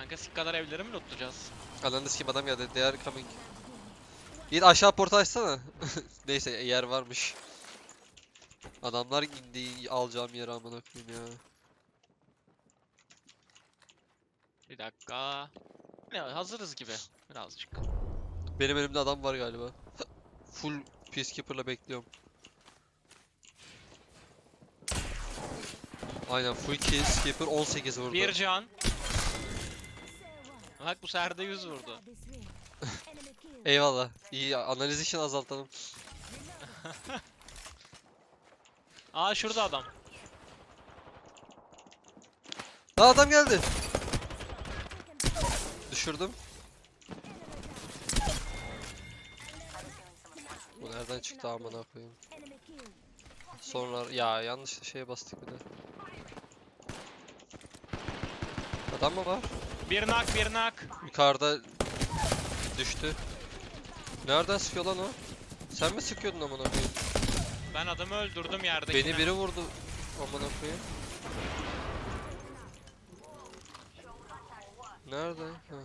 Kanka sik kadar evleri mi lootlayacağız? Ananı sikeyim adam geldi. They are coming. Yiğit aşağı porta açsana. Neyse yer varmış. Adamlar indi alacağım yere amına koyayım ya. Bir dakika. Ne hazırız gibi birazcık. Benim elimde adam var galiba. Full Peacekeeper'la bekliyorum. Aynen full Peacekeeper 18 vurdu. Bir can. Bak bu sefer de 100 vurdu. Eyvallah. İyi analiz için azaltalım. Aa şurada adam. Lan adam geldi. Düşürdüm. Bu nereden çıktı amına koyayım. Sonra ya yanlış şeye bastık bir de. Adam mı var? Bir nak bir nak. Yukarıda düştü. Nereden sıkıyor lan o? Sen mi sıkıyordun amına koyayım? Ben adamı öldürdüm yerdekine. Beni biri vurdu amına koyayım. Nerede? Ha.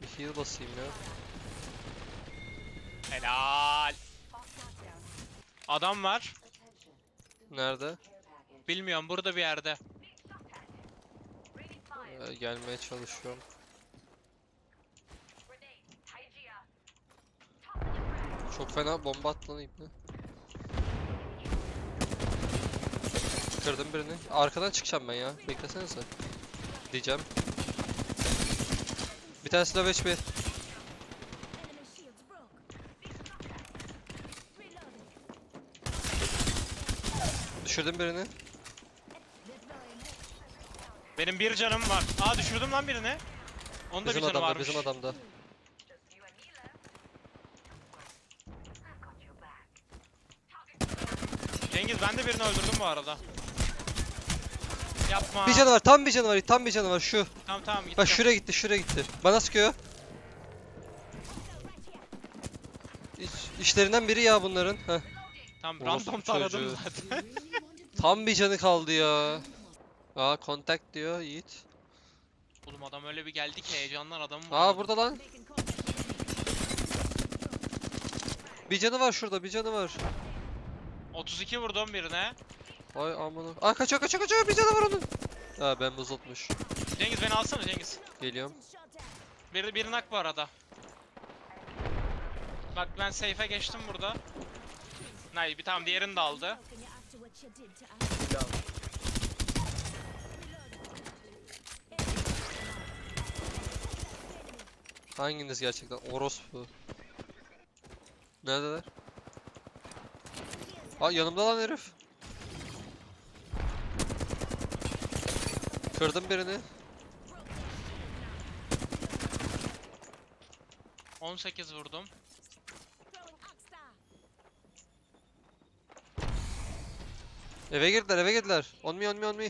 Bir heal basayım ya. Helal. Adam var. Nerede? Bilmiyorum burada bir yerde. Ee, gelmeye çalışıyorum. Çok fena bomba attı lan ipne. Kırdım birini. Arkadan çıkacağım ben ya. Beklesenize. Diyeceğim. Bir tanesi de 5 bir. Düşürdüm birini. Benim bir canım var. Aa düşürdüm lan birini. Onda Bizim bir canı adamda, varmış. bizim adamda. Cengiz ben de birini öldürdüm bu arada. Yapma. Bir canı var, tam bir canı var, tam bir canı var şu. Tamam tamam gittim. Bak şuraya gitti, şuraya gitti. Bana sıkıyor. İş, işlerinden biri ya bunların. Heh. Orospu random taradım çocuğu. zaten. Tam bir canı kaldı ya. Aa contact diyor Yiğit. Oğlum adam öyle bir geldi ki heyecandan adamı Aa burada lan. Bir canı var şurada, bir canı var. 32 vurdum birine. Ay amına. Aa kaçıyor, kaçıyor, kaçıyor. Bir canı var onun. Ha ben buzultmuş. Cengiz beni alsana Cengiz. Geliyorum. Bir, bir nak bu arada. Bak ben safe'e geçtim burada. Nay bir tamam diğerini de aldı. Hanginiz gerçekten orospu? Neredeler? Aa yanımda lan herif. Kırdım birini. 18 vurdum. Eve girdiler, eve girdiler. On me, on me, on me.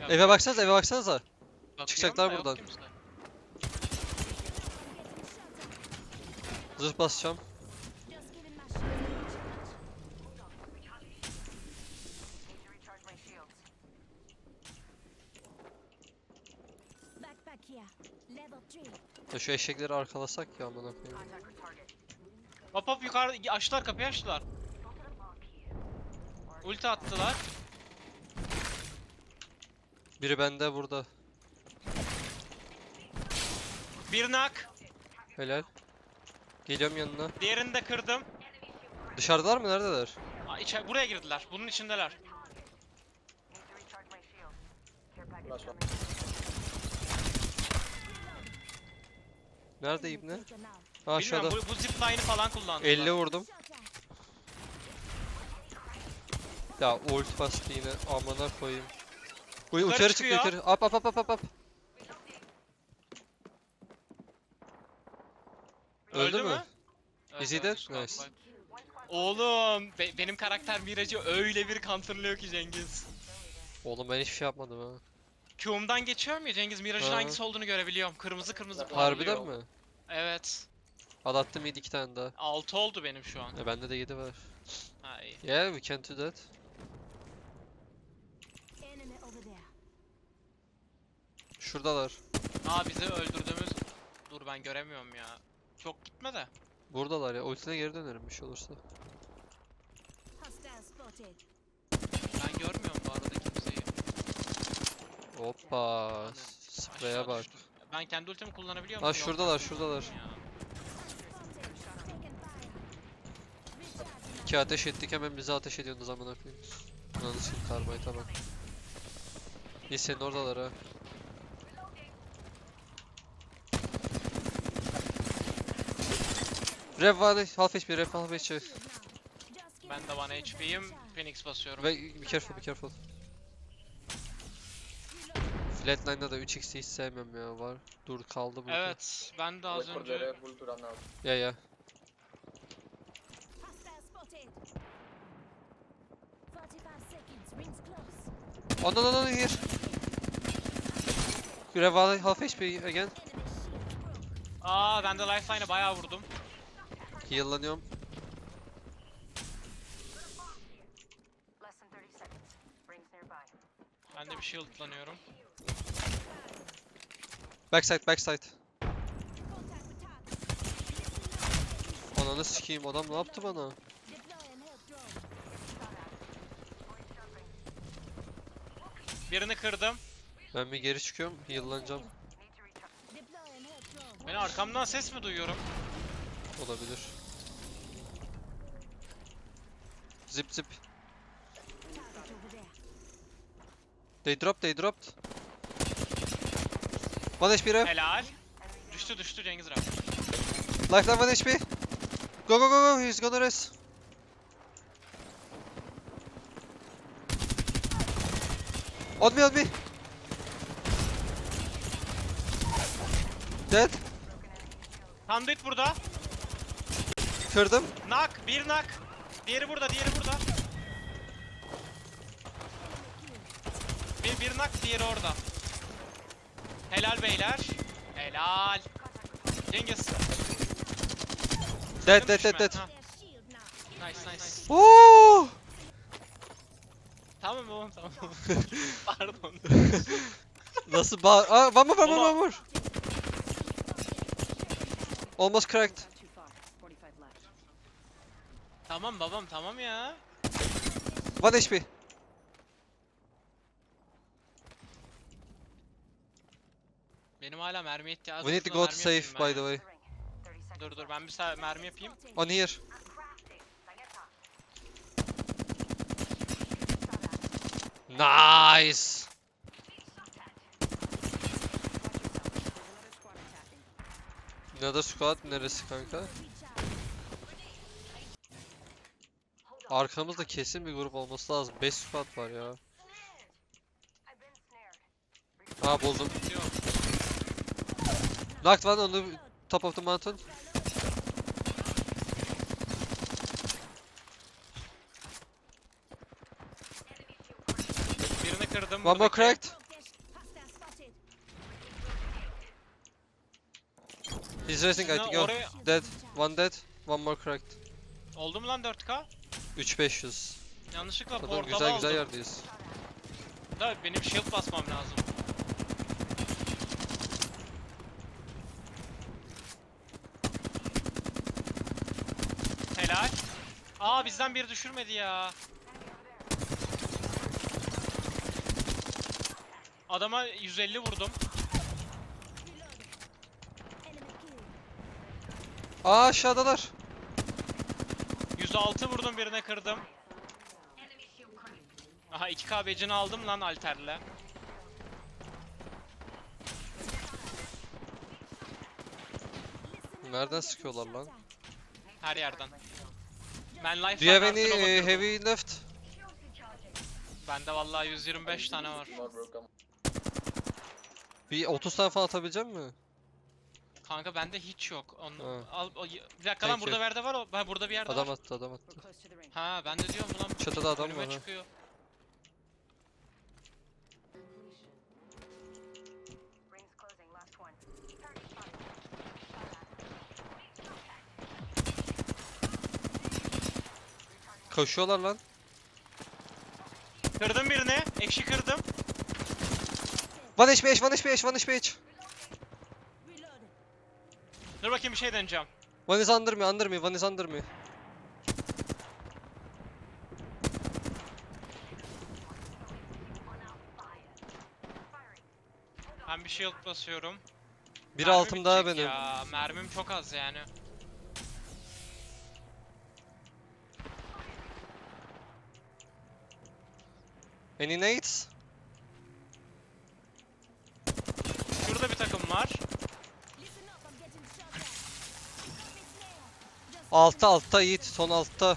Ya, Eve baksanıza, eve baksanıza. bakıyorum çıkacaklar da yok buradan. kimse. Zırh basacağım. Ya şu eşekleri arkalasak ya amına koyayım. Hop hop yukarı açtılar kapıyı açtılar. Ulti attılar. Biri bende burada. Bir nak. Helal. Geliyorum yanına. Diğerini de kırdım. Dışarıdalar mı? Neredeler? Aa, içe- buraya girdiler. Bunun içindeler. Nerede ibne? Ha Bilmiyorum aşağıda. bu, bu zipline'ı falan kullandılar. 50 vurdum. Ya ult bastı yine. Amına koyayım. Uy Yukarı yukarı çıktı çıkıyor. yukarı. Up up up up up up. Öldü mü? Evet, Is he dead? Nice. Oğlum be- benim karakter Miracı öyle bir counterlıyor ki Cengiz. Oğlum ben hiçbir şey yapmadım ha. Q'umdan geçiyorum ya Cengiz Mirac'ın Ha. hangisi olduğunu görebiliyorum. Kırmızı kırmızı parlıyor. Harbiden mi? Evet. Hadi attım yedi iki tane daha. 6 oldu benim şu an. Ya bende de 7 var. Ha iyi. Yeah we can do that. Şuradalar. Aa bizi öldürdüğümüz... Dur ben göremiyorum ya. Çok gitme de. Buradalar ya. Ultine geri dönerim bir şey olursa. Ben görmüyorum bu arada kimseyi. Hoppa. Spreye Aşağı bak. düştüm. Ben kendi ultimi kullanabiliyor muyum? Yok. şuradalar şuradalar. Ya. İki ateş ettik hemen bize ateş ediyorsunuz amına koyayım. Ananı sikeyim karbayı tamam. İyi senin oradalar ha. Rev var, half HP, rev half HP. Ben de 1 HP'yim. Phoenix basıyorum. Ve be careful, be careful. Flatline'da da 3x'i hiç sevmiyorum ya var. Dur kaldı burada. Evet, ben de az önce. Ya ya. Oh no no no here. Rev half HP again. Aa ben de lifeline'e bayağı vurdum. Heal'lanıyorum. Less than 30 seconds. Rings nearby. Ben de bir shieldlanıyorum. Backside, backside. Ananı sikeyim adam ne yaptı bana? Birini kırdım. Ben bir geri çıkıyorum, heal'lanacağım. Ben arkamdan ses mi duyuyorum? Olabilir. Zip zip. They dropped, they dropped. One HP rev. Helal. Düştü düştü Cengiz Rav. Lifeline one HP. Go go go go, he's gonna res. On me on me. Dead. Conduit burada. Kırdım. Nak, bir nak. Diğeri burada, diğeri burada. Bir, bir nak, diğeri orada. Helal beyler. Helal. Cengiz. Dead dead dead dead. Ha, Nice nice. Oo! Tamam oğlum tamam. Pardon. Nasıl bağ... Aa, more, one more, Ola. one more. Almost cracked. Tamam babam tamam ya. One HP. Benim hala mermi ihtiyacım We need to go to safe by the way. ben. The ring. 30 seconds. Dur dur ben bir sa- mermi yapayım. On here. Nice. Another squad neresi kanka? Arkamızda kesin bir grup olması lazım. 5 squad var ya. Ha buldum. Knocked one on the top of the mountain. Birini kırdım. One more cracked. He's racing I think. Oh, dead. One dead. One more cracked. Oldu mu lan 4K? 3500. Yanlışlıkla Adam portal güzel güzel aldım. yerdeyiz. Da benim shield basmam lazım. Helal. Aa bizden biri düşürmedi ya. Adama 150 vurdum. Aa aşağıdalar. 106 vurdum birine kırdım. Aha 2K becini aldım lan alterle. Nereden sıkıyorlar lan? Her yerden. Ben life Do you have any heavy left? Bende vallahi 125 tane var. Bir 30 tane falan atabilecek mi? Kanka bende hiç yok. Onu Ha. al o- bir dakika lan burada you. yerde var o. Ha burada bir yerde Adam var. attı adam attı. We're close to the ring. Ha ben de diyorum ulan Çatıda adam önüme var ha. çıkıyor. Ring's closing. Last one. Target spotted. Koşuyorlar lan. Kırdım birini. Ekşi kırdım. One HP H, one HP H, one HP H. Bakayım bir şey deneyeceğim. One is under me, under me, one is under me. Ben bir shield basıyorum. Biri Mermi altımda bitecek benim. Ya mermim çok az yani. Any nades? Şurada bir takım var. Altta altta Yiğit, son altta.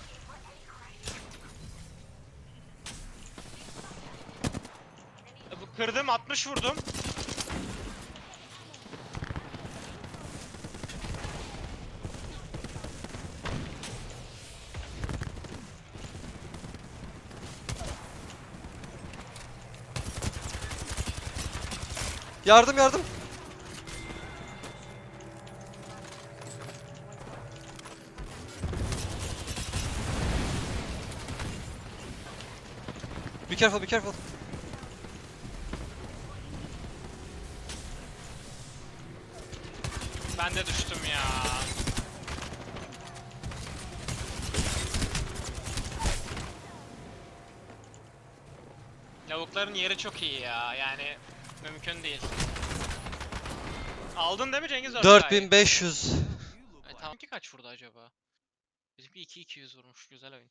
E, Bu kırdım 60 vurdum. Yardım yardım. Be careful, be careful. Ben de düştüm ya. Lavukların yeri çok iyi ya. Yani mümkün değil. Aldın değil mi Cengiz Ortay? 4500. E, tamam ki kaç vurdu acaba? Bizimki 2 200 vurmuş. Güzel oyun.